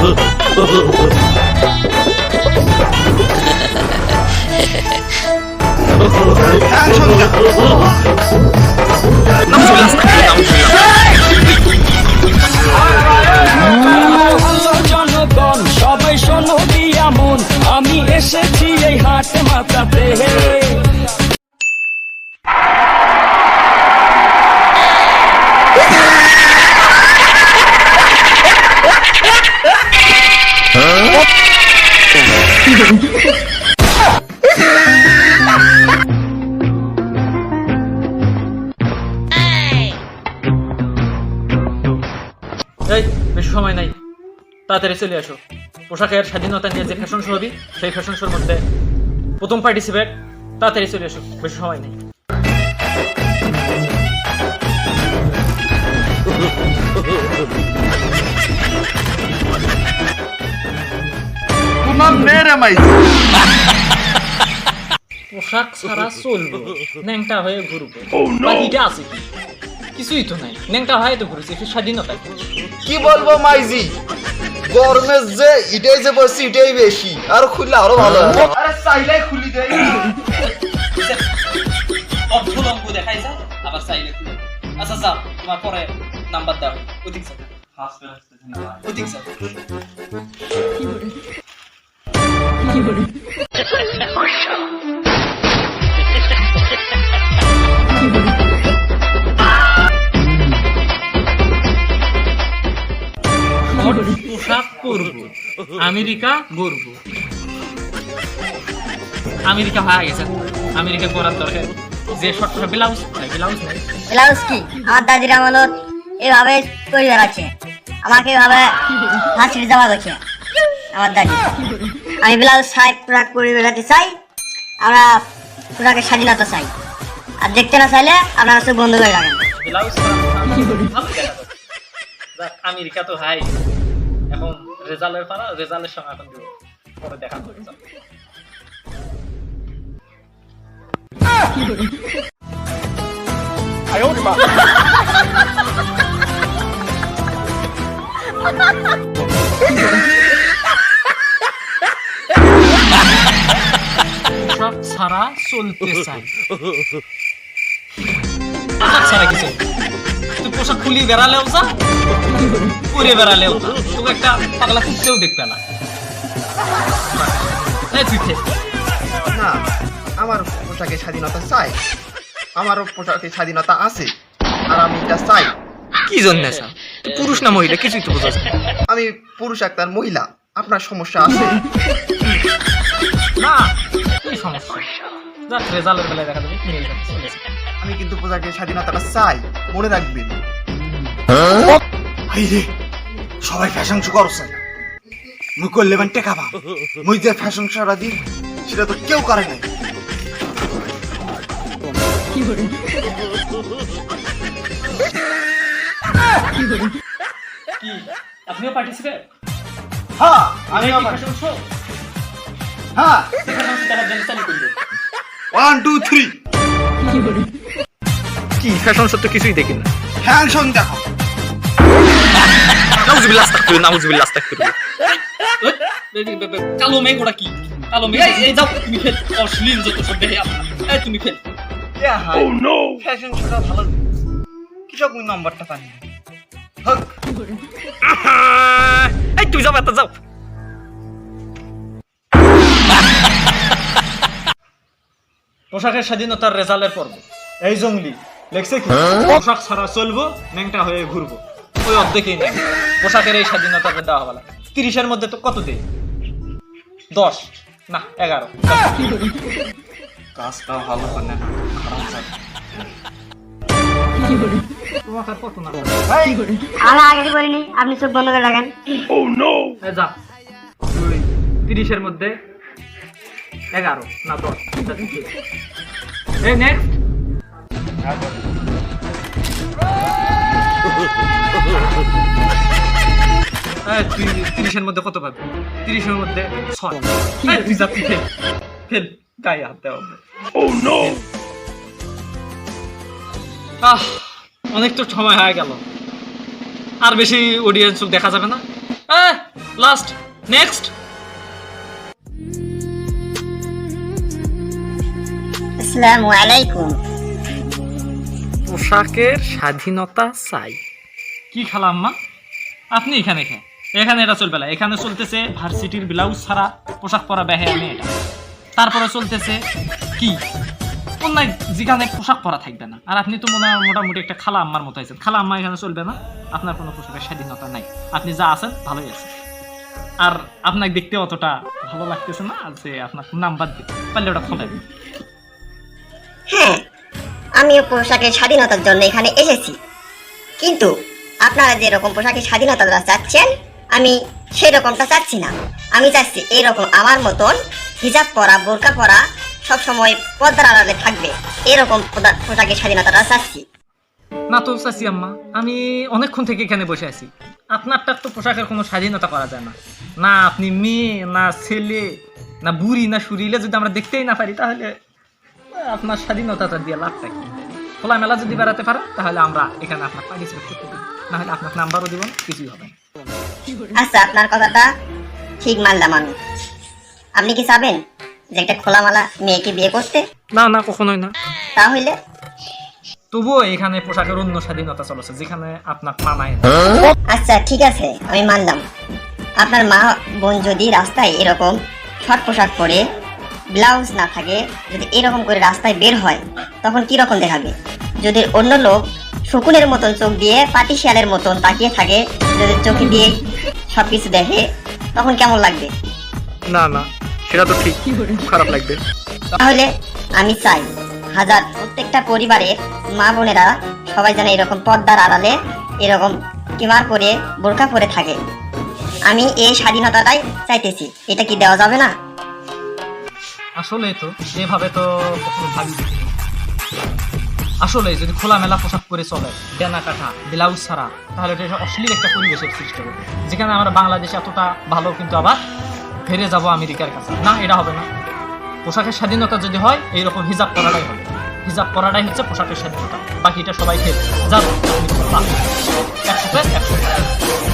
Action দেখো এই বেশি সময় নাই। তাড়াতাড়ি চলে আসো। পোশাকের স্বাধীনতা নিয়ে যে ফ্যাশন শো হবে সেই ফ্যাশন শোর মধ্যে প্রথম পার্টিসিপেট তাড়াতাড়ি চলে আসো বেশি সময় নেই। তোমার মেরে মাই পোশাক ছাড়া চলবো ন্যাংটা হয়ে ঘুরবো। বাকিটা আছে কি? কিছুই তো নাই। ন্যাংটা হয়ে তো ঘুরেছি একটু স্বাধীনতা কি? কি বলব মাইজি? গরমের যে ইটাই যে বলছি ইটাই বেশি। আর খুললে আরও ভালো। আরে চাইলাই খুলি দেই। অভ্যলম্ব দেখাই যায় আবার চাইলে খুলে আচ্ছা যাও তোমার পরে নাম্বার দাও। অধিক যাও অধিক যাও হট আমেরিকা ঘুরব। আমেরিকা হয়ে গেছে। আমেরিকা করার দরকার। যে শর্ট ব্লাউজ নাই ব্লাউজ নাই। ব্লাউজ কি? আমার দাদির আমানত এভাবে তৈরি বেড়াচ্ছে আমাকে এভাবে হাসির জামা করছে আমার দাদি। আমি ব্লাউজ সাই পুরাক করে বেড়াতে চাই। আমরা পুরাকে স্বাধীনতা চাই। আর দেখতে না চাইলে আপনারা সব বন্ধ করে রাখেন। ব্লাউজ আমেরিকা তো হাই। এখন রেজাল্টের পারা রেজাল্টের সময় এখন দিব। পরে দেখা যাও। পোশাক ছাড়া চলতে চাই ছাড়া কিছু তুই পোশাক খুলি বেড়ালেও যা পরে বেড়ালেও যা। তোকে একটা পাগলা কুত্তেও দেখবে না। তুই না আমার পোশাকে স্বাধীনতা চাই। আমারও পোশাকে স্বাধীনতা আছে আর আমি এটা চাই। কি জন্য তুই পুরুষ না মহিলা কিছুই তো বোঝা আমি পুরুষ একটা মহিলা আপনার সমস্যা আছে। যাক রেজাল্টের বেলায় দেখা যাবে মিলে যাবে। আমি কিন্তু পোশাকের স্বাধীনতাটা চাই মনে রাখবেন। সবাই ফ্যাশন শো করছে মুই করলে মানে টেকা পা মুই যে ফ্যাশন শোটা দিই সেটা তো কেউ করে নাই। কি? আপনিও পার্টিসিপেট হ্যাঁ আমি আমি ফ্যাশন শো হ্যাঁ। শো দেখার জন্য চালু করবে? ওয়ান টু থ্রি কি ফ্যাশন শো তো কিছুই দেখি না। ফ্যাশন দেখো। নাউজুবিল্লাহ আস্তাগফিরুল্লাহ নাউজুবিল্লাহ আস্তাগফিরুল্লাহ। কালো মেঘ ওটা কি? কালো মেঘ? এই- যাও। তুমি খেল। অশ্লীল যত সব দেখে আপনার এই তুমি খেল। ফ্যাশন শোটা ভালো মুই নাম্বারটা পানি হক। এই তুই যাও এত যাও। পোশাকের স্বাধীনতার রেজাল্টের পর্ব। এই জঙ্গলি লেখছে কি? পোশাক ছাড়া চলবো ন্যাংটা হয়ে ঘুরবো। ওই অর্ধেকই নেই পোশাকের এই স্বাধীনতাকে দেওয়া হলো তিরিশের মধ্যে তো কত দেই দশ। না এগারো। কাজটা ভালো করে আপনি সব বন্ধ করে রাখেন। তিরিশের মধ্যে এগারো না দশ নেক্সট তিরিশের মধ্যে কত পাবি? তিরিশের মধ্যে ছয়। এই, তুই যা তুই ফেল ফেল গায়ে হাত দেওয়া আহ অনেক তো সময় হয়ে গেল। আর বেশি অডিয়েন্স দেখা যাবে না। লাস্ট নেক্সট আসসালামু আলাইকুম। পোশাকের স্বাধীনতা চাই। কি খালাম্মা আপনি এখানে খেয়ে এখানে এটা চলবে না। এখানে চলতেছে ভার্সিটির ব্লাউজ ছাড়া পোশাক পরা বেহে আমি এটা। তারপরে চলতেছে কি? অন্যায় যেখানে পোশাক পরা থাকবে না। আর আপনি তো মনে হয় মোটামুটি একটা খালা আম্মার মতো আছেন। খালা আম্মা এখানে চলবে না। আপনার কোনো পোশাকের স্বাধীনতা নাই। আপনি যা আছেন ভালোই আছেন আর আপনাকে দেখতে অতটা ভালো লাগতেছে না যে আপনার নাম্বার দিতে। পারলে ওটা খোলেন হ্যাঁ আমিও পোশাকের স্বাধীনতার জন্য এখানে এসেছি। কিন্তু আপনারা যেরকম পোশাকের স্বাধীনতা চাচ্ছেন, আমি সেই রকমটা চাচ্ছি না। আমি চাচ্ছি এইরকম আমার মতন হিজাব পরা, বোরকা পরা সবসময় পর্দার আড়ালে থাকবে। এরকম পোশাকের স্বাধীনতাটা চাচ্ছি। না তো চাচি আম্মা, আমি অনেকক্ষণ থেকে এখানে বসে আছি। আপনারটার তো পোশাকের কোনো স্বাধীনতা করা যায় না। না আপনি মেয়ে, না ছেলে, না বুড়ি, না সুরিলে যদি আমরা দেখতেই না পারি, তাহলে আপনার স্বাধীনতাটা দিয়ে লাভটা কি? খোলামেলা যদি বেড়াতে পারেন তাহলে আমরা এখানে আপনার পার্টিসিপেট করতে দিই না হলে আপনার নাম্বারও দিব কিছুই হবে আচ্ছা আপনার কথাটা ঠিক মানলাম আমি। আপনি কি চাবেন যে একটা খোলামালা মেয়েকে বিয়ে করতে? না না কখনোই না। তাহলে? তবুও এখানে পোশাকের অন্য স্বাধীনতা চলেছে যেখানে আপনার মানায় না। আচ্ছা ঠিক আছে আমি মানলাম। আপনার মা বোন যদি রাস্তায় এরকম শর্ট পোশাক পরে ব্লাউজ না থাকে যদি এরকম করে রাস্তায় বের হয় তখন কি রকম দেখাবে? যদি অন্য লোক শকুনের মতন চোখ দিয়ে পাটি শিয়ালের মতন তাকিয়ে থাকে যদি চোখে দিয়ে সবকিছু দেখে তখন কেমন লাগবে? না না সেটা তো ঠিক। খারাপ লাগবে। তাহলে আমি চাই হাজার প্রত্যেকটা পরিবারের মা বোনেরা সবাই যেন এরকম পর্দার আড়ালে এরকম কিমার পরে বোরকা পরে থাকে। আমি এই স্বাধীনতাটাই চাইতেছি। এটা কি দেওয়া যাবে না? আসলে তো, এভাবে তো কখনো ভাবি। আসলে যদি খোলামেলা পোশাক পরে চলে দেনা কাটা, ব্লাউজ ছাড়া, তাহলে এটা অশ্লীল একটা পরিবেশের সৃষ্টি হবে যেখানে আমরা বাংলাদেশে এতটা ভালো কিন্তু আবার ফিরে যাব আমেরিকার কাছে। না, এটা হবে না। পোশাকের স্বাধীনতা যদি হয়, এইরকম হিজাব করাটাই হবে। হিজাব করাটাই হচ্ছে পোশাকের স্বাধীনতা। বাকিটা সবাই খেয়ে যাব। একসাথে একসাথে